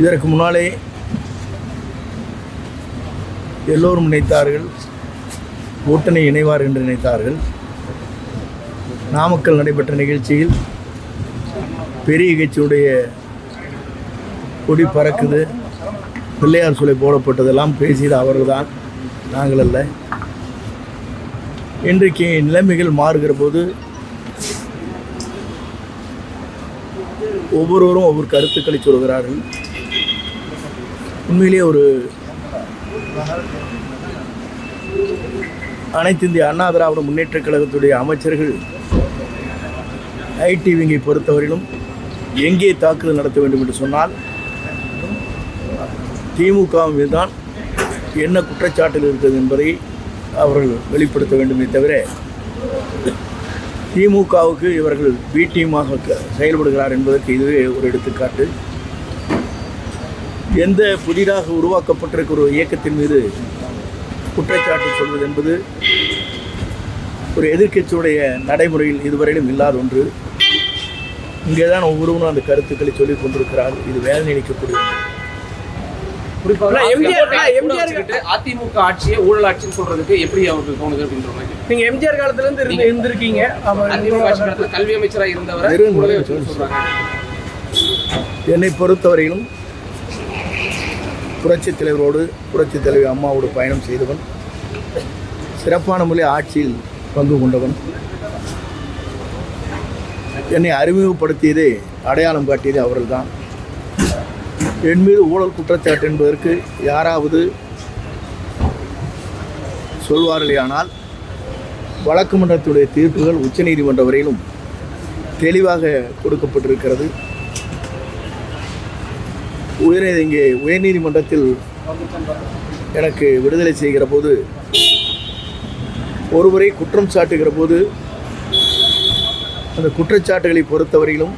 இதற்கு முன்னாலே எல்லோரும் நினைத்தார்கள் கூட்டணி இணைவார் என்று நினைத்தார்கள். நாமக்கல் நடைபெற்ற நிகழ்ச்சியில் பெரிய கட்சியுடைய கொடி பறக்குது. பிள்ளையார் சிலை போடப்பட்டதெல்லாம் பேசியது அவர்கள்தான் நாங்கள் அல்ல. இன்றைக்கு நிலைமைகள் மாறுகிற போது ஒவ்வொருவரும் ஒவ்வொரு கருத்துக்களை சொல்கிறார்கள். உண்மையிலேயே ஒரு அனைத்து இந்திய அண்ணா திராவிட முன்னேற்றக் கழகத்துடைய அமைச்சர்கள் ஐடி விங்கை பொறுத்தவரையிலும் எங்கே தாக்குதல் நடத்த வேண்டும் என்று சொன்னால் திமுக மீது தான் என்ன குற்றச்சாட்டுகள் இருக்கிறது என்பதை அவர்கள் வெளிப்படுத்த வேண்டுமே தவிர திமுகவுக்கு இவர்கள் பி டீமாக க- செயல்படுகிறார் என்பதற்கு இதுவே ஒரு எடுத்துக்காட்டு. எந்த புதிதாக உருவாக்கப்பட்டிருக்கிற ஒரு இயக்கத்தின் மீது குற்றச்சாட்டு சொல்வது என்பது ஒரு எதிர்க்கட்சியுடைய நடைமுறையில் இதுவரையிலும் இல்லாத ஒன்று. இங்கே தான் ஒவ்வொருவரும் அந்த கருத்துக்களை சொல்லிக் கொண்டிருக்கிறார்கள் இது வேதனை அளிக்கக்கூடிய அதிமுக ஆட்சியை ஊழல் ஆட்சின்னு சொல்றதுக்கு எப்படி அவருக்கு தோணுது அப்படின்ற மாதிரி. நீங்க எம்ஜிஆர் காலத்துல இருந்து இருந்து இருந்திருக்கீங்க. கல்வி அமைச்சராக இருந்தவரை சொல்றாங்க. என்னை பொறுத்தவரையிலும் புரட்சித் தலைவரோடு புரட்சித் தலைவி அம்மாவோடு பயணம் செய்தவன் சிறப்பான முறையில் ஆட்சியில் பங்கு கொண்டவன். என்னை அறிமுகப்படுத்தியதே அடையாளம் காட்டியதே அவர்கள்தான். என் மீது ஊழல் குற்றச்சாட்டு என்பதற்கு யாராவது சொல்வார்களேயானால் வழக்கு மன்றத்துடைய தீர்ப்புகள் உச்சநீதிமன்ற வரையிலும் தெளிவாக கொடுக்கப்பட்டிருக்கிறது. உயர் இங்கே உயர்நீதிமன்றத்தில் எனக்கு விடுதலை செய்கிற போது ஒருவரை குற்றம் சாட்டுகிற போது அந்த குற்றச்சாட்டுகளை பொறுத்தவரையிலும்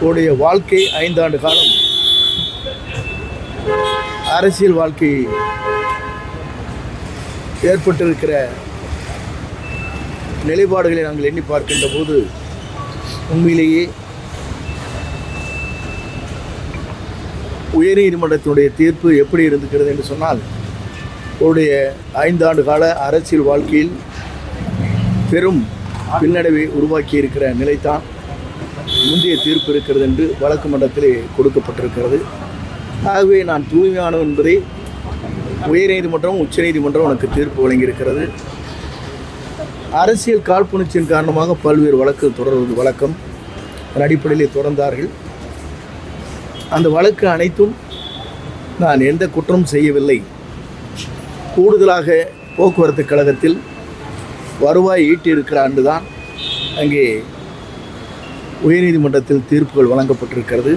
உடைய வாழ்க்கை ஐந்தாண்டு காலம் அரசியல் வாழ்க்கை ஏற்பட்டிருக்கிற நிலைப்பாடுகளை நாங்கள் எண்ணி பார்க்கின்ற போது உண்மையிலேயே உயர்நீதிமன்றத்தினுடைய தீர்ப்பு எப்படி இருந்திருக்கிறது என்று சொன்னால் அவருடைய ஐந்தாண்டு கால அரசியல் வாழ்க்கையில் பெரும் பின்னடைவை உருவாக்கி இருக்கிற நிலைத்தான் முந்தைய தீர்ப்பு இருக்கிறது என்று வழக்கு மன்றத்திலே கொடுக்கப்பட்டிருக்கிறது. ஆகவே நான் தூய்மையானவன் என்பதை உயர்நீதிமன்றம் உச்சநீதிமன்றம் எனக்கு தீர்ப்பு வழங்கியிருக்கிறது. அரசியல் காழ்ப்புணர்ச்சியின் காரணமாக பல்வேறு வழக்கு தொடர்வது வழக்கம். அதன் அடிப்படையிலே தொடர்ந்தார்கள். அந்த வழக்கு அனைத்தும் நான் எந்த குற்றமும் செய்யவில்லை. கூடுதலாக போக்குவரத்து கழகத்தில் வருவாய் ஈட்டியிருக்கிற ஆண்டு தான் அங்கே உயர்நீதிமன்றத்தில் தீர்ப்புகள் வழங்கப்பட்டிருக்கிறது.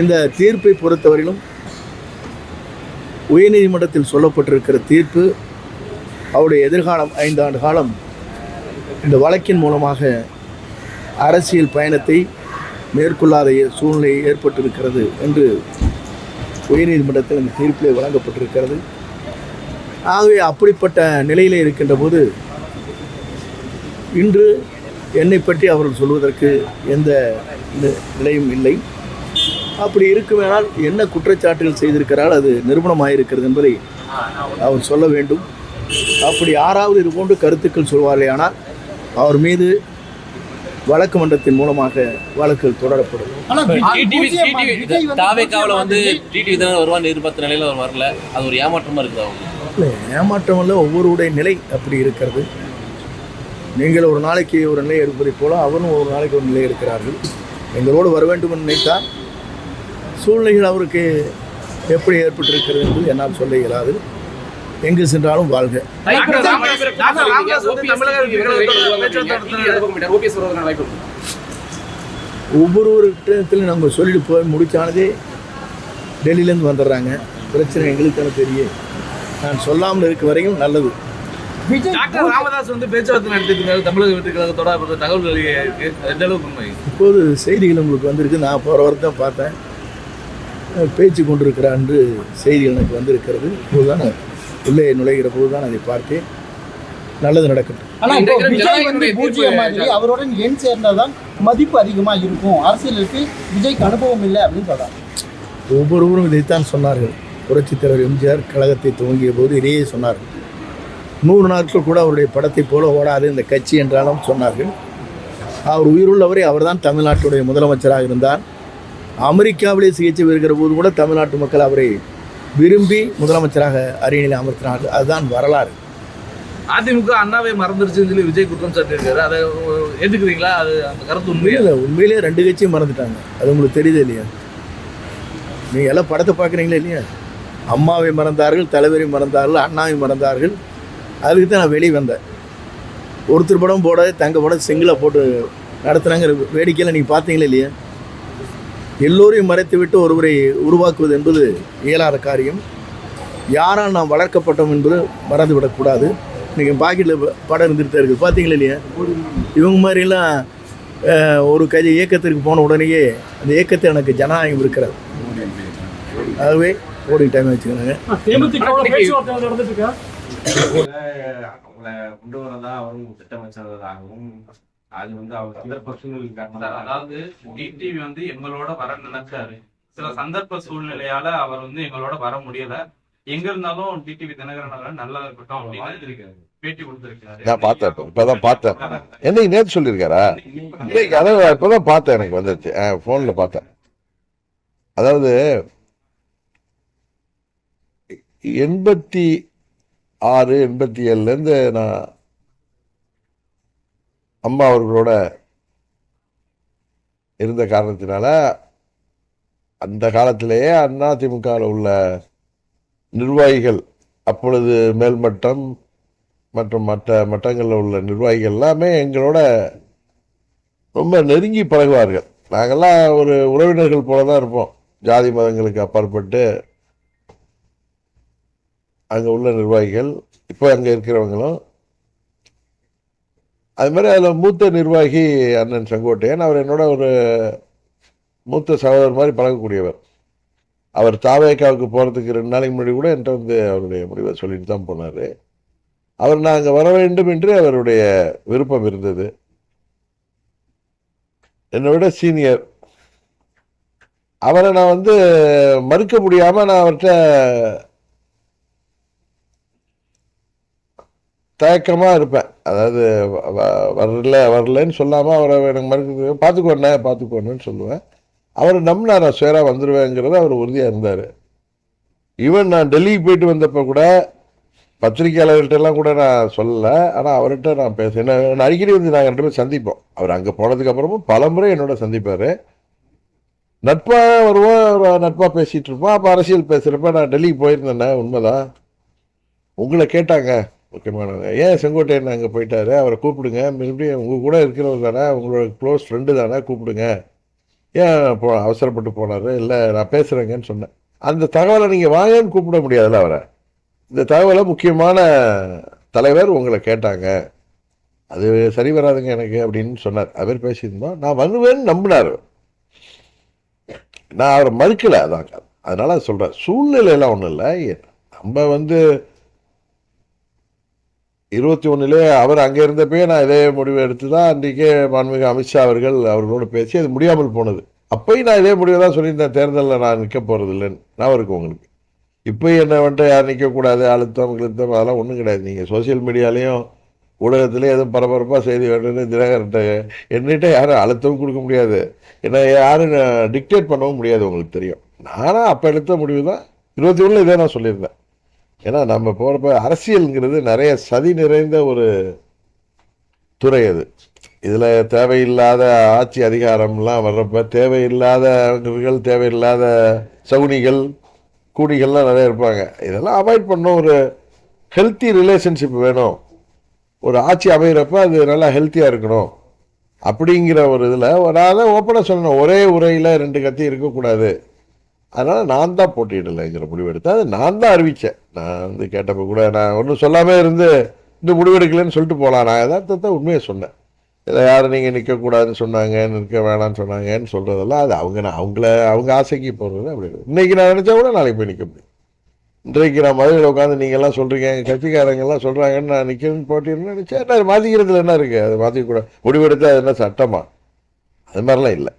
இந்த தீர்ப்பை பொறுத்தவரையிலும் உயர்நீதிமன்றத்தில் சொல்லப்பட்டிருக்கிற தீர்ப்பு அவருடைய எதிர்காலம் ஐந்து ஆண்டு காலம் இந்த வழக்கின் மூலமாக அரசியல் பயணத்தை மேற்கொள்ளாத சூழ்நிலை ஏற்பட்டிருக்கிறது என்று உயர்நீதிமன்றத்தில் இந்த தீர்ப்பிலே வழங்கப்பட்டிருக்கிறது. ஆகவே அப்படிப்பட்ட நிலையில் இருக்கின்ற போது இன்று என்னை பற்றி அவர்கள் சொல்வதற்கு எந்த நிலையும் இல்லை. அப்படி இருக்குமேனால் என்ன குற்றச்சாட்டுகள் செய்திருக்கிறால் அது நிறுவனமாயிருக்கிறது என்பதை அவர் சொல்ல வேண்டும். அப்படி யாராவது இது போன்று கருத்துக்கள் சொல்வார்களேயானால் அவர் மீது வழக்கு மன்றத்தின் மூலமாக வழக்குகள் தொடரப்படும். தாவேக்காவில் வந்து டிடிவி தானே வருவான்னு எதிர்பார்த்த நிலையில் அவர் வரல. அது ஒரு ஏமாற்றமா இருக்குது அவங்க இல்லை ஏமாற்றம் அல்ல ஒவ்வொருடைய நிலை அப்படி இருக்கிறது. நீங்கள் ஒரு நாளைக்கு ஒரு நிலை எடுப்பதைப் போல அவரும் ஒரு நாளைக்கு ஒரு நிலை எடுக்கிறார்கள். எங்களோடு வர வேண்டும் என்று நினைத்தால் சூழ்நிலைகள் அவருக்கு எப்படி ஏற்பட்டிருக்கிறது என்று என்னால் சொல்ல இயலாது. எங்கு சென்றாலும் வாழ்க. ஒவ்வொருவர்கிட்டத்திலும் நம்ம சொல்லிட்டு போய் முடிச்சானதே டெல்லியிலேருந்து வந்துடுறாங்க. பிரச்சனை எங்களுக்கான தெரிய. நான் சொல்லாமல் இருக்க வரையும் நல்லது. டாக்டர் ராமதாஸ் வந்து பேச்சுவார்த்தை நடத்திட்டு தமிழக வெற்றி கழகத்தோட அப்படி தகவல் இருக்கு எந்த அளவுக்கு உண்மை? இப்போது செய்திகள் உங்களுக்கு வந்திருக்கு. நான் போகிற வாரம் தான் பார்த்தேன். பேச்சு கொண்டிருக்கிறார் என்று செய்திகள் எனக்கு வந்திருக்கிறது. இப்போதுதான் உள்ளே நுழைகிற போது தான் அதை பார்த்தேன் நல்லது நடக்கட்டும். ஆனா இப்போ இன்றைக்கு விஜய் வந்து பூஜ்ஜியம் மாதிரி அவருடன் எண் சேர்ந்ததான் மதிப்பு அதிகமாக இருக்கும். அரசியலுக்கு விஜய்க்கு அனுபவம் இல்லை அப்படின்னு சொல்கிறாங்க ஒவ்வொருவரும் இதைத்தான் சொன்னார்கள். புரட்சித் தலைவர் எம்ஜிஆர் கழகத்தை துவங்கிய போது இதையே சொன்னார்கள். நூறு நாட்கள் கூட அவருடைய படத்தைப் போல ஓடாது இந்த கட்சி என்றாலும் சொன்னார்கள். அவர் உயிருள்ளவரை அவர்தான் தமிழ்நாட்டுடைய முதலமைச்சராக இருந்தார். அமெரிக்காவிலே சிகிச்சை பெறுகிற போது கூட தமிழ்நாட்டு மக்கள் அவரை விரும்பி முதலமைச்சராக அரியணையில் அமர்த்தினார்கள். அதுதான் வரலாறு. அதிமுக அண்ணாவை மறந்துருச்சுன்னு சொல்லி விஜய் குற்றம் சாட்டியிருக்காரு. அதை ஏத்துக்கிறீங்களா? அது அந்த கருத்து உண்மையா? இல்லை உண்மையிலேயே ரெண்டு கட்சியும் மறந்துட்டாங்க. அது உங்களுக்கு தெரியுது இல்லையா? நீங்கள் எல்லாம் படத்தை பார்க்குறீங்களா இல்லையா? அம்மாவை மறந்தார்கள் தலைவரை மறந்தார்கள் அண்ணாவை மறந்தார்கள். அதுக்கு தான் நான் வெளியே வந்தேன். ஒருத்தர் படம் போட தங்க படம் செங்கில் போட்டு நடத்துனாங்கிற வேடிக்கையில் நீங்கள் பார்த்தீங்களா இல்லையா? எல்லோரையும் மறைத்து விட்டு ஒருவரை உருவாக்குவது என்பது இயலாத காரியம். யாரால் நாம் வளர்க்கப்பட்டோம் என்பது மறந்துவிடக்கூடாது இன்றைக்கி பாக்கெட்டில் படம் இருந்துகிட்டு தான் இருக்குது பார்த்தீங்களா இல்லையா? இவங்க மாதிரிலாம் ஒரு கட்சி இயக்கத்திற்கு போன உடனேயே அந்த இயக்கத்தை எனக்கு ஜனநாயகம் இருக்கிறது. ஆகவே ஓடிங் டைம் வச்சுக்கிறாங்க அவங்கள கொண்டு வரதா அவரும் திட்டமிட்டதாகவும் அது வந்து அவர் சந்தர்ப்ப சூழ்நிலை அதாவது டிடிவி வந்து எங்களோட வர நினைச்சாரு. சில சந்தர்ப்ப சூழ்நிலையால அவர் வந்து எங்களோட வர முடியல. எங்க இருந்தாலும் டிடிவி தினகரன் நல்லா இருக்கட்டும் அப்படின்னு பேட்டி கொடுத்திருக்காரு. நான் பார்த்தேன் இப்போ இப்பதான் பார்த்தேன். என்னைக்கு நேற்று சொல்லியிருக்காரா? இன்னைக்கு அதான் இப்பதான் பார்த்தேன் எனக்கு வந்துருச்சு. ஃபோனில் பார்த்தேன். அதாவது எண்பத்தி ஆறு எண்பத்தி ஏழுலேருந்து நான் அம்மா அவர்களோட இருந்த காரணத்தினால அந்த காலத்திலேயே அதிமுகவில் உள்ள நிர்வாகிகள் அப்பொழுது மேல்மட்டம் மற்றும் மற்ற மட்டங்களில் உள்ள நிர்வாகிகள் எல்லாமே எங்களோட ரொம்ப நெருங்கி பழகுவார்கள். நாங்கள்லாம் ஒரு உறவினர்கள் போல தான் இருப்போம். ஜாதி மதங்களுக்கு அப்பாற்பட்டு அங்கே உள்ள நிர்வாகிகள் இப்போ அங்கே இருக்கிறவங்களும் அது மாதிரி அதில் மூத்த நிர்வாகி அண்ணன் செங்கோட்டையன் அவர் என்னோட ஒரு மூத்த சகோதரர் மாதிரி பழகக்கூடியவர். அவர் தாவேக்காவுக்கு போகிறதுக்கு ரெண்டு நாளைக்கு முன்னாடி கூட என்கிட்ட வந்து அவருடைய முடிவை சொல்லிட்டு தான் போனார். அவர் நாங்கள் வர வேண்டும் என்று அவருடைய விருப்பம் இருந்தது. என்னை விட சீனியர். அவரை நான் வந்து மறுக்க முடியாமல் நான் அவர்கிட்ட தயக்கமாக இருப்பேன். அதாவது வ- வரல வரலன்னு சொல்லாமல் அவரை எனக்கு மறுக்க பார்த்துக்கோண்ணே பார்த்துக்கோண்ணேன்னு சொல்லுவேன். அவர் நம்பினார் நான் சேராக வந்துடுவேங்கிறது அவர் உறுதியாக இருந்தார். ஈவன் நான் டெல்லிக்கு போயிட்டு வந்தப்போ கூட பத்திரிகையாளர்கள்ட்டெல்லாம் கூட நான் சொல்லலை. ஆனால் அவர்கிட்ட நான் பேச என்ன நான் அடிக்கடி வந்து நாங்கள் ரெண்டு பேரும் சந்திப்போம். அவர் அங்கே போனதுக்கப்புறமும் பல முறை என்னோட சந்திப்பார். நட்பாக வருவோம் நட்பாக பேசிகிட்டு இருப்போம். அப்போ அரசியல் பேசுகிறப்ப நான் டெல்லிக்கு போயிருந்தேண்ணே உண்மைதான். உங்களை கேட்டாங்க. முக்கியமானவங்க ஏன் செங்கோட்டையன் அங்கே போயிட்டாரு? அவரை கூப்பிடுங்க. மறுபடியும் உங்கள் கூட இருக்கிறவர் தானே உங்களோட க்ளோஸ் ஃப்ரெண்டு தானே கூப்பிடுங்க. ஏன் போ அவசரப்பட்டு போனார்? இல்லை நான் பேசுகிறேங்கன்னு சொன்னேன். அந்த தகவலை நீங்கள் வாங்கன்னு கூப்பிட முடியாதுல்ல அவரை. இந்த தகவலை முக்கியமான தலைவர் உங்களை கேட்டாங்க. அது சரி வராதுங்க எனக்கு அப்படின்னு சொன்னார். அவர் பேசியிருந்தோம் நான் வருவேன்னு நம்பினார். நான் அவரை மறுக்கலை அதான் அதனால் சொல்கிறேன் சூழ்நிலையெல்லாம் ஒன்றும் இல்லை. நம்ம வந்து இருபத்தி ஒன்றுலே அவர் அங்கே இருந்தப்பயே நான் இதே முடிவு எடுத்து தான் அன்றைக்கே மாண்புமிகு அமித்ஷா அவர்கள் அவர்களோடு பேசி அது முடியாமல் போனது. அப்பயும் நான் இதே முடிவை தான் சொல்லியிருந்தேன் தேர்தலில் நான் நிற்க போகிறது இல்லைன்னு நான் இருக்கும் உங்களுக்கு. இப்போ என்ன வந்துட்டு யார் நிற்கக்கூடாது அழுத்தம் கிழுத்தம் அதெல்லாம் ஒன்றும் கிடையாது. நீங்கள் சோஷியல் மீடியாலேயும் ஊடகத்துலேயும் எதுவும் பரபரப்பாக செய்தி வேணும்னு தினகர்கிட்ட என்னிட்ட யாரும் அழுத்தமும் கொடுக்க முடியாது. என்ன யாரும் டிக்டேட் பண்ணவும் முடியாது உங்களுக்கு தெரியும். நானும் அப்போ எடுத்த முடிவு தான் இருபத்தி ஒன்றில் இதே நான் சொல்லியிருந்தேன். ஏன்னா நம்ம போகிறப்ப அரசியலுங்கிறது நிறைய சதி நிறைந்த ஒரு துறை அது. இதில் தேவையில்லாத ஆட்சி அதிகாரம்லாம் வர்றப்ப தேவையில்லாதவர்கள் தேவையில்லாத சவுனிகள் கூடிகள்லாம் நிறைய இருப்பாங்க. இதெல்லாம் அவாய்ட் பண்ணோம் ஒரு ஹெல்த்தி ரிலேஷன்ஷிப் வேணும். ஒரு ஆட்சி அமைகிறப்ப அது நல்லா ஹெல்த்தியாக இருக்கணும். அப்படிங்கிற ஒரு இதில் நான் தான் ஓப்பனாக சொல்லணும். ஒரே உரையில் ரெண்டு கத்தி இருக்கக்கூடாது. அதனால் நான் தான் போட்டியிடலைங்கிற முடிவு எடுத்தேன் அது நான் தான் அறிவித்தேன். நான் வந்து கேட்டப்போ கூட நான் ஒன்றும் சொல்லாமல் இருந்து இந்த முடிவெடுக்கலைன்னு சொல்லிட்டு போகலாம் நான் யதார்த்தத்தை உண்மையை சொன்னேன். இதில் யாரும் நீங்கள் நிற்கக்கூடாதுன்னு சொன்னாங்க நிற்க வேணாம்னு சொன்னாங்கன்னு சொல்கிறதெல்லாம் அது அவங்க நான் அவங்கள அவங்க ஆசைக்கு போகிறது அப்படி இன்றைக்கி நான் நினச்சா கூட நாளைக்கு போய் நிற்க முடியும். இன்றைக்கு நான் மதுரையில் உட்காந்து நீங்கள்லாம் சொல்கிறீங்க எங்கள் கட்சிக்காரங்கெல்லாம் சொல்கிறாங்கன்னு நான் நிற்கணும்னு போட்டிருந்தேன் நினச்சேன். என்ன மாற்றிக்கிறதுல என்ன இருக்குது அது மாற்றிக்கூட முடிவெடுத்து அது என்ன சட்டமாக அது மாதிரிலாம் இல்லை.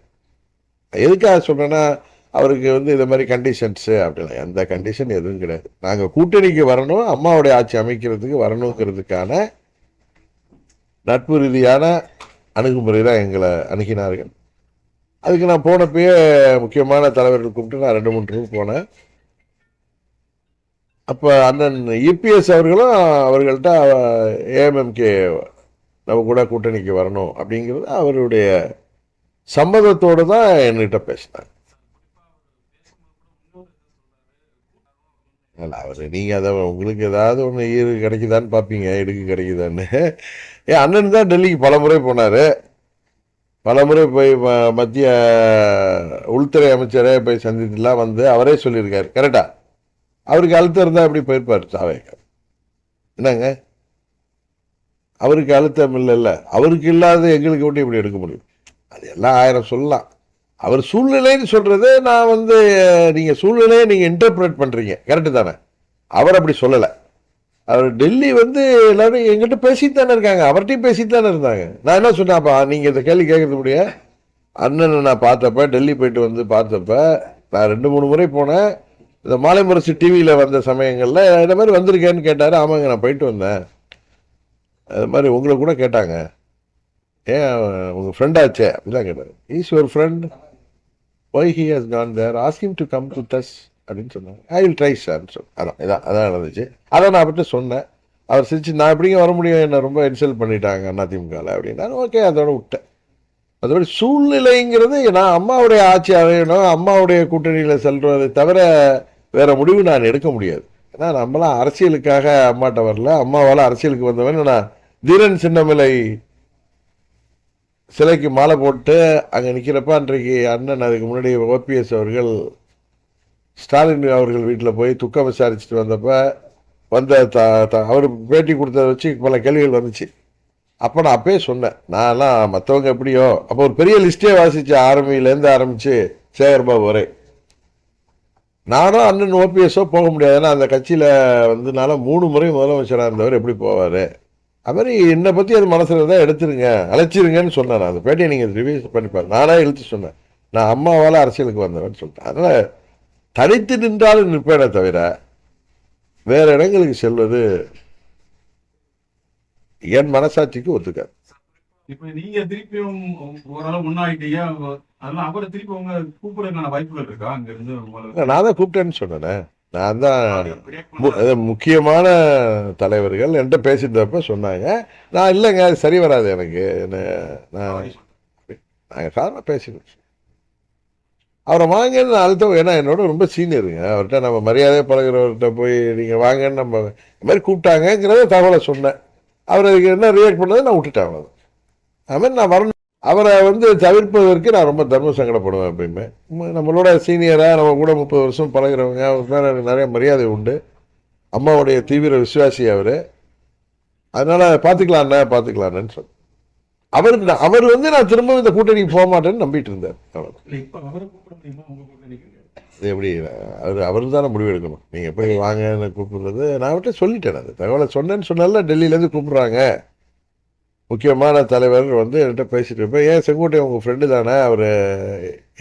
எதுக்காக சொல்கிறேன்னா அவருக்கு வந்து இந்த மாதிரி கண்டிஷன்ஸு அப்படிலாம் எந்த கண்டிஷன் எதுவும் கிடையாது. நாங்கள் கூட்டணிக்கு வரணும் அம்மாவுடைய ஆட்சி அமைக்கிறதுக்கு வரணுங்கிறதுக்கான நட்பு ரீதியான அணுகுமுறை தான் எங்களை அணுகினார்கள். அதுக்கு நான் போனப்பயே முக்கியமான தலைவர்கள் கூப்பிட்டு நான் ரெண்டு மூணு ட்ரிப் போனேன். அப்போ அண்ணன் இபிஎஸ் அவர்களும் அவர்கள்ட்ட ஏஎம்எம்கே நம்ம கூட கூட்டணிக்கு வரணும் அப்படிங்கிறது அவருடைய சம்மதத்தோடு தான் என்கிட்ட பேசினாங்க. அவர் நீங்கள் அதை உங்களுக்கு ஏதாவது ஒன்று ஈடு கிடைக்குதான்னு பார்ப்பீங்க இடுக்கு கிடைக்குதான்னு. என் அண்ணன் தான் டெல்லிக்கு பல முறை போனார். பல முறை போய் ம- மத்திய உள்துறை அமைச்சரே போய் சந்தித்துலாம் வந்து அவரே சொல்லியிருக்காரு கரெக்டா அவருக்கு அழுத்தம் இருந்தால் எப்படி போயிருப்பார் சாவேக்கர் என்னங்க? அவருக்கு அழுத்தம் இல்லைல்ல. அவருக்கு இல்லாத எங்களுக்கு மட்டும் இப்படி எடுக்க முடியும். அது எல்லாம் ஆயிரம் சொல்லலாம். அவர் சூழ்நிலைன்னு சொல்கிறது நான் வந்து நீங்கள் சூழ்நிலையை நீங்கள் இன்டர்பிரேட் பண்ணுறீங்க கரெக்டு தானே? அவர் அப்படி சொல்லலை. அவர் டெல்லி வந்து எல்லோரும் எங்கிட்ட பேசிட்டு தானே இருக்காங்க. அவர்கிட்டயும் பேசிட்டு தானே இருந்தாங்க. நான் என்ன சொன்னேன்ப்பா நீங்கள் இந்த கேள்வி கேட்கறது முடிய? அண்ணனை நான் பார்த்தப்ப டெல்லி போயிட்டு வந்து பார்த்தப்ப நான் ரெண்டு மூணு முறை போனேன். இந்த மாலை முரசு டிவியில் வந்த சமயங்களில் இந்த மாதிரி வந்திருக்கேன்னு கேட்டார். ஆமாங்க நான் போயிட்டு வந்தேன். அது மாதிரி உங்களை கூட கேட்டாங்க. ஏன் உங்கள் ஃப்ரெண்டாச்சே அப்படிலாம் கேட்டார். Is your friend why he has gone there ask him to come to us அப்படின்னு சொன்னாங்க. ஐ வில் ட்ரை சார் சொன்னேன் அதான் இதான் அதான் நடந்துச்சு. அதை நான் அவர்கிட்ட சொன்னேன். அவர் சிரிச்சு நான் எப்படிங்க வர முடியும்? என்னை ரொம்ப இன்சல்ட் பண்ணிட்டாங்க அதிமுகவில் அப்படின்னா ஓகே அதோட விட்டேன். அதோட சூழ்நிலைங்கிறது நான் அம்மாவுடைய ஆட்சி அடையணும் அம்மாவுடைய கூட்டணியில் செல்வதை தவிர வேற முடிவு நான் எடுக்க முடியாது. ஏன்னா நம்மளாம் அரசியலுக்காக அம்மாட்ட வரல. அம்மாவால் அரசியலுக்கு வந்தவன் நான் தீரன் சின்னமலை சிலைக்கு மாலை போட்டு அங்கே நிற்கிறப்ப அன்றைக்கு அண்ணன் அதுக்கு முன்னாடி ஓபிஎஸ் அவர்கள் ஸ்டாலின் அவர்கள் வீட்டில் போய் துக்கம் விசாரிச்சுட்டு வந்தப்போ வந்த த த- அவர் பேட்டி கொடுத்ததை வச்சு பல கேள்விகள் வந்துச்சு. அப்போ நான் அப்பயே சொன்னேன் நான்லாம் மற்றவங்க எப்படியோ? அப்போ ஒரு பெரிய லிஸ்ட்டே வாசிச்சு ஆரம்பியிலேருந்து ஆரம்பித்து சேகர்பாபு வரை. நானும் அண்ணன் ஓபிஎஸ்ஸோ போக முடியாதுன்னா அந்த கட்சியில் வந்தனால மூணு முறை முதலமைச்சராக இருந்தவர் எப்படி போவார்? அது மாதிரி என்னை பற்றி அது மனசில் இருந்தால் எடுத்துருங்க அழைச்சிருங்கன்னு சொன்னேன் நான் அந்த பேட்டியை நீங்கள் ரிவ்யூஸ் பண்ணிப்பார் நானே இழுத்து சொன்னேன். நான் அம்மாவால் அரசியலுக்கு வந்தவன் சொல்லிட்டேன். அதனால் தனித்து நின்றாலும் நிற்பேனே தவிர வேற இடங்களுக்கு செல்வது என் மனசாட்சிக்கு ஒத்துக்காது. இப்ப நீங்க திருப்பியும் ஓரளவு முன்னாடிட்டீங்க. அதெல்லாம் அவரை திருப்பி உங்க கூப்பிடுறதுக்கான வாய்ப்புகள் இருக்கா? அங்க இருந்து நான் தான் கூப்பிட்டேன்னு சொன்னேனே. நான் தான் மு- முக்கியமான தலைவர்கள் என்கிட்ட பேசியிருந்தப்ப சொன்னாங்க. நான் இல்லைங்க அது சரி வராது எனக்கு. என்ன- நான் நாங்கள் சாதாரண பேசினோம் அவரை வாங்கன்னு நான் அழுத்தம் ஏன்னா என்னோட ரொம்ப சீனியருங்க. அவர்கிட்ட நம்ம மரியாதையாக பழகுறவர்கிட்ட போய் நீங்கள் வாங்கன்னு நம்ம இந்த மாதிரி கூப்பிட்டாங்கங்கிறத தகவலை சொன்னேன். அவர் அதுக்கு என்ன ரியாக்ட் பண்ணதை நான் விட்டுட்டேன் அவ்வளோ அது மாதிரி நான் வரணும் அவரை வந்து தவிர்ப்பதற்கு நான் ரொம்ப தர்ம சங்கடப்படுவேன் எப்பயுமே. நம்மளோட சீனியராக நம்ம கூட முப்பது வருஷம் பழகுறவங்க அவர் மேலே எனக்கு நிறைய மரியாதை உண்டு. அம்மாவுடைய தீவிர விசுவாசி அவர். அதனால் பார்த்துக்கலாண்ணே பார்த்துக்கலான்னு அவருக்கு நான் அவர் வந்து நான் திரும்ப இந்த கூட்டணிக்கு போக மாட்டேன்னு நம்பிட்டு இருந்தார் அவரை. எப்படி அவர் அவர் தானே முடிவு எடுக்கணும். நீங்கள் போய் வாங்கன்னு கூப்பிடுறது நான் அவர்கிட்ட சொல்லிட்டேன் அது. தகவலை சொன்னேன்னு சொன்னால டெல்லியிலேருந்து கூப்பிட்றாங்க. முக்கியமான தலைவர் வந்து என்கிட்ட பேசிட்டு இருப்பேன். ஏன் செங்கோட்டை உங்கள் ஃப்ரெண்டு தானே? அவர்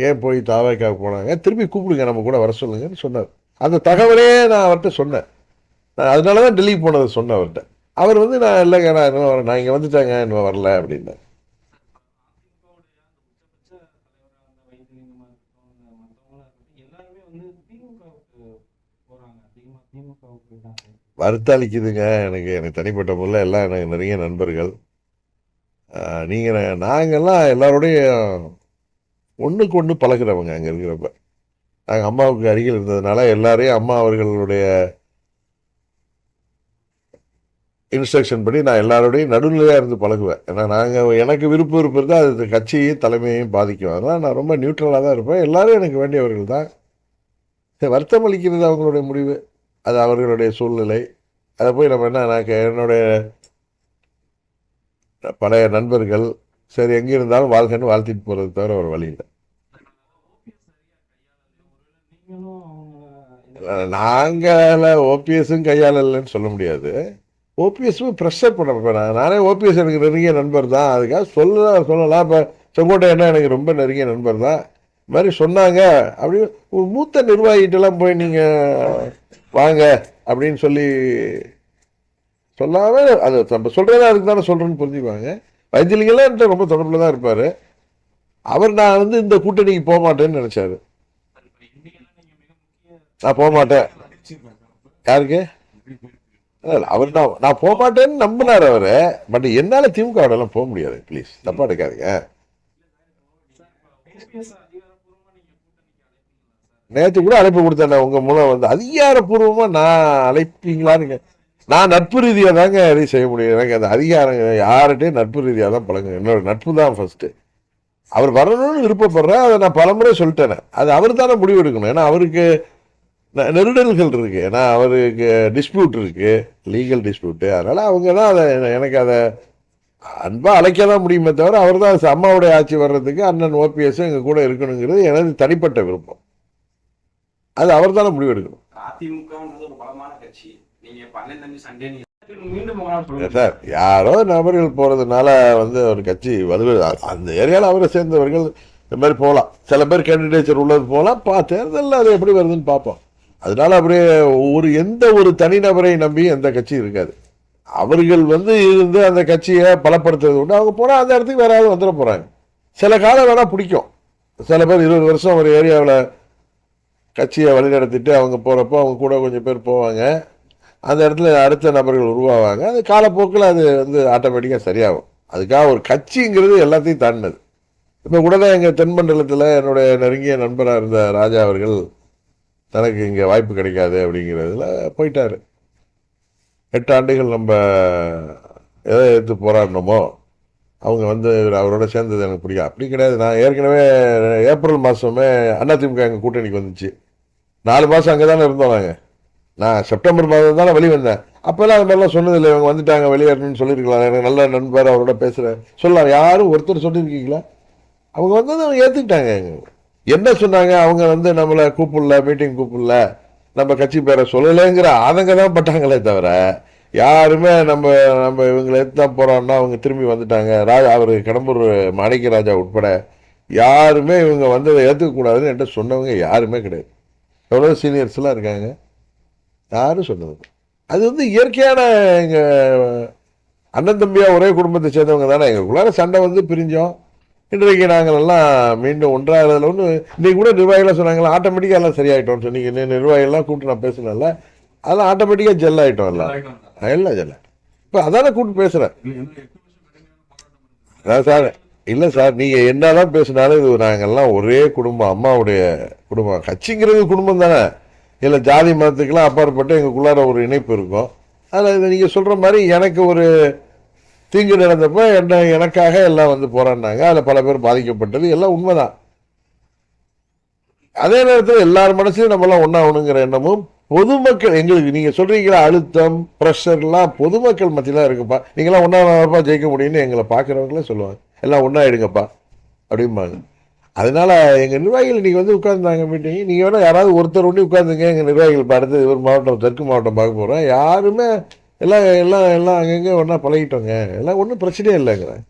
ஏன் போய் தாவாய்க்காக போனாங்க? திருப்பி கூப்பிடுங்க நம்ம கூட வர சொல்லுங்கன்னு சொன்னார். அந்த தகவலே நான் அவர்கிட்ட சொன்னேன். நான் அதனால தான் டெல்லிக்கு போனதை சொன்னேன் அவர்கிட்ட அவர் வந்து நான் இல்லைங்க நான் இன்னும் வரேன் நான் இங்கே வந்துட்டாங்க இன்னும் வரல அப்படின்னேன் வருத்தளிக்குதுங்க எனக்கு எனக்கு தனிப்பட்ட முறையில் எல்லாம் எனக்கு நிறைய நண்பர்கள். நீங்கள் நாங்கள்லாம் எல்லாரோடையும் ஒன்றுக்கு ஒன்று பழகுறவங்க அங்கே இருக்கிறப்ப. நாங்கள் அம்மாவுக்கு அருகில் இருந்ததுனால எல்லாரையும் அம்மா அவர்களுடைய இன்ஸ்ட்ரக்ஷன் படி நான் எல்லாரோடையும் நடுநிலையாக இருந்து பழகுவேன். ஏன்னா நாங்கள் எனக்கு விருப்பம் இருப்பது அது கட்சியையும் தலைமையையும் பாதிக்கும். அதனால் நான் ரொம்ப நியூட்ரலாக தான் இருப்பேன். எல்லாரும் எனக்கு வேண்டியவர்கள் தான். வருத்தம் அளிக்கிறது அவங்களுடைய முடிவு. அது அவர்களுடைய சூழ்நிலை. அதை போய் நம்ம என்ன நான் என்னுடைய பழைய நண்பர்கள் சரி எங்கே இருந்தாலும் வாழ்க்கைன்னு வாழ்த்திட்டு போகிறது தவிர ஒரு வழி இல்லை. நாங்கள் ஓபிஎஸும் கையாளலைன்னு சொல்ல முடியாது. ஓபிஎஸும் ப்ரெஷர் பண்ண நான் நானே ஓபிஎஸ் எனக்கு நெருங்கிய நண்பர் தான். அதுக்காக சொல்ல சொல்லலாம். இப்போ செங்கோட்டை என்ன எனக்கு ரொம்ப நெருங்கிய நண்பர் தான். இது மாதிரி சொன்னாங்க. அப்படின்னு ஒரு மூத்த நிர்வாகிகிட்டலாம் போய் நீங்கள் வாங்க அப்படின்னு சொல்லி சொல்லாம அது நம்ம சொல்கிறதா அதுக்கு தானே சொல்கிறேன்னு புரிஞ்சுக்குவாங்க. வைத்தியலிங்கெல்லாம் என்கிட்ட ரொம்ப தொடர்பில் தான் இருப்பார். அவர் நான் வந்து இந்த கூட்டணிக்கு போக மாட்டேன்னு நினச்சாரு. நான் போக மாட்டேன். யாருக்கு? அவர் நான் நான் போக மாட்டேன்னு நம்பினார் அவரு. பட் என்னால் திமுக எல்லாம் போக முடியாது. ப்ளீஸ் தப்பாக எடுக்காதுங்க. நேற்று கூட அழைப்பு கொடுத்தேன் உங்கள் மூலம் வந்து. அதிகாரப்பூர்வமாக நான் அழைப்பீங்களான்னு நான் நட்பு ரீதியாக தாங்க எதையும் செய்ய முடியும் எனக்கு அந்த அதிகாரம் யார்கிட்டையும் நட்பு ரீதியாக தான் பழங்க என்னோட நட்பு தான் ஃபஸ்ட்டு அவர் வரணும்னு விருப்பப்படுறேன் அதை நான் பலமுறை சொல்லிட்டேனே. அது அவர் தானே முடிவு எடுக்கணும். ஏன்னா அவருக்கு நெ- நெருடல்கள் இருக்குது ஏன்னா அவருக்கு டிஸ்பியூட் இருக்குது லீகல் டிஸ்பியூட்டு அதனால் அவங்க தான் அதை எனக்கு அதை அன்பாக அழைக்க தான் முடியுமே தவிர அவர் தான் அம்மாவுடைய ஆட்சி வர்றதுக்கு அண்ணன் ஓபிஎஸ்ஸும் எங்கள் கூட இருக்கணுங்கிறது எனது தனிப்பட்ட விருப்பம். அது அவர் தானே முடிவு எடுக்கணும். சார் யாரோ நபர்கள் போறதுனால வந்து ஒரு கட்சி வலு அந்த ஏரியாவில் அவரை சேர்ந்தவர்கள் இந்த மாதிரி போகலாம். சில பேர் கேண்டிடேச்சர் உள்ளது போகலாம். பா தேர்தலில் அது எப்படி வருதுன்னு பார்ப்போம். அதனால அப்படியே ஒரு எந்த ஒரு தனிநபரை நம்பி எந்த கட்சியும் இருக்காது. அவர்கள் வந்து இருந்து அந்த கட்சியை பலப்படுத்துறது உண்டு. அவங்க போனால் அந்த இடத்துக்கு வேற யாராவது வந்துட போகிறாங்க சில காலம் வேணால் பிடிக்கும். சில பேர் இருபது வருஷம் ஒரு ஏரியாவில் கட்சியை வழிநடத்திட்டு அவங்க போகிறப்போ அவங்க கூட கொஞ்சம் பேர் போவாங்க. அந்த இடத்துல அடுத்த நபர்கள் உருவாவாங்க. அது காலப்போக்கில் அது வந்து ஆட்டோமேட்டிக்காக சரியாகும். அதுக்காக ஒரு கட்சிங்கிறது எல்லாத்தையும் தாண்டினது. இப்போ கூட தான் எங்கள் தென்மண்டலத்தில் என்னுடைய நெருங்கிய நண்பராக இருந்த ராஜா அவர்கள் தனக்கு இங்கே வாய்ப்பு கிடைக்காது அப்படிங்கிறதுல போயிட்டார். எட்டு ஆண்டுகள் நம்ம எதை எடுத்து போராடினோமோ அவங்க வந்து அவரோட சேர்ந்தது எனக்கு பிடிக்கும். அப்படி கிடையாது. நான் ஏற்கனவே ஏப்ரல் மாதமே அதிமுக எங்கள் கூட்டணிக்கு வந்துச்சு. நாலு மாதம் அங்கே தானே இருந்தோம் நாங்கள் நான் செப்டம்பர் மாதம் தானே வெளியே வந்தேன் அப்போல்லாம் அது மாதிரிலாம் சொன்னதில்லை. இவங்க வந்துட்டாங்க வெளியேறணும்னு சொல்லியிருக்கலாம் எனக்கு நல்ல நண்பர் அவரோட பேசுகிறேன் சொல்லலாம். யாரும் ஒருத்தர் சொல்லியிருக்கீங்களா? அவங்க வந்து அவங்க ஏற்றுக்கிட்டாங்க என்ன சொன்னாங்க? அவங்க வந்து நம்மளை கூப்பிடல மீட்டிங் கூப்பிடல. நம்ம கட்சி பேரை சொல்லலைங்கிற ஆதங்க தான் பட்டாங்களே தவிர யாருமே நம்ம நம்ம இவங்களை எடுத்து தான் போகிறோம்னா அவங்க திரும்பி வந்துட்டாங்க. ராஜா அவர் கடம்பூர் மாணிக்க ராஜா உட்பட யாருமே இவங்க வந்ததை ஏற்றுக்கக்கூடாதுன்னு என்கிட்ட சொன்னவங்க யாருமே கிடையாது. எவ்வளோ சீனியர்ஸ்லாம் இருக்காங்க? யாரும் சொன்னது. அது வந்து இயற்கையான எங்கள் அண்ணன் தம்பியா ஒரே குடும்பத்தை சேர்ந்தவங்க தானே. எங்களுக்குள்ளார சண்டை வந்து பிரிஞ்சோம். இன்றைக்கு நாங்கள் எல்லாம் மீண்டும் ஒன்றாகிறதுல ஒன்று இன்னைக்கு கூட நிர்வாகிகளாம் சொன்னாங்களா ஆட்டோமேட்டிக்காக எல்லாம் சரியாயிட்டோம் சொன்னீங்க. நிர்வாகிகள்லாம் கூப்பிட்டு நான் பேசினேன்ல அதெல்லாம் ஆட்டோமேட்டிக்காக ஜெல் ஆகிட்டோம் எல்லாம். எல்லாம் ஜெல்ல இப்போ அதானே கூப்பிட்டு பேசுகிறேன் அதான் சார் இல்லை சார் நீங்கள் என்னதான் பேசினாலும் இது நாங்கள்லாம் ஒரே குடும்பம் அம்மாவுடைய குடும்பம். கட்சிங்கிறது குடும்பம் தானே. இல்லை ஜாதி மதத்துக்கெல்லாம் அப்பாற்பட்டு எங்களுக்குள்ளார ஒரு இணைப்பு இருக்கும். அதில் நீங்கள் சொல்கிற மாதிரி எனக்கு ஒரு தீங்கு நடந்தப்போ என்ன எனக்காக எல்லாம் வந்து போராடினாங்க. அதில் பல பேர் பாதிக்கப்பட்டது. எல்லாம் உண்மைதான். அதே நேரத்தில் எல்லார் மனசுலையும் நம்மலாம் ஒன்றாகணுங்கிற எண்ணமும் பொதுமக்கள் எங்களுக்கு நீங்கள் சொல்கிறீங்களா அழுத்தம் ப்ரெஷர்லாம் பொதுமக்கள் மத்தியெல்லாம் இருக்குப்பா. நீங்களாம் ஒன்றா ஜெயிக்க முடியும்னு எங்களை பார்க்குறவங்களே சொல்லுவாங்க. எல்லாம் ஒன்றா எடுங்கப்பா அப்படிம்பாங்க. அதனால் எங்கள் நிர்வாகிகள் இன்றைக்கி வந்து உட்கார்ந்தாங்க மீட்டிங் நீங்கள் வேணால் யாராவது ஒருத்தர் ஒண்ணி உட்காந்துங்க எங்கள் நிர்வாகிகள் இப்போ அடுத்து ஒரு மாவட்டம் தெற்கு மாவட்டம் பார்க்க போகிறோம் யாருமே எல்லாம் எல்லாம் எல்லாம் அங்கங்கே ஒன்றா பழகிட்டோங்க. எல்லாம் ஒன்றும் பிரச்சனையே இல்லைங்கிறேன்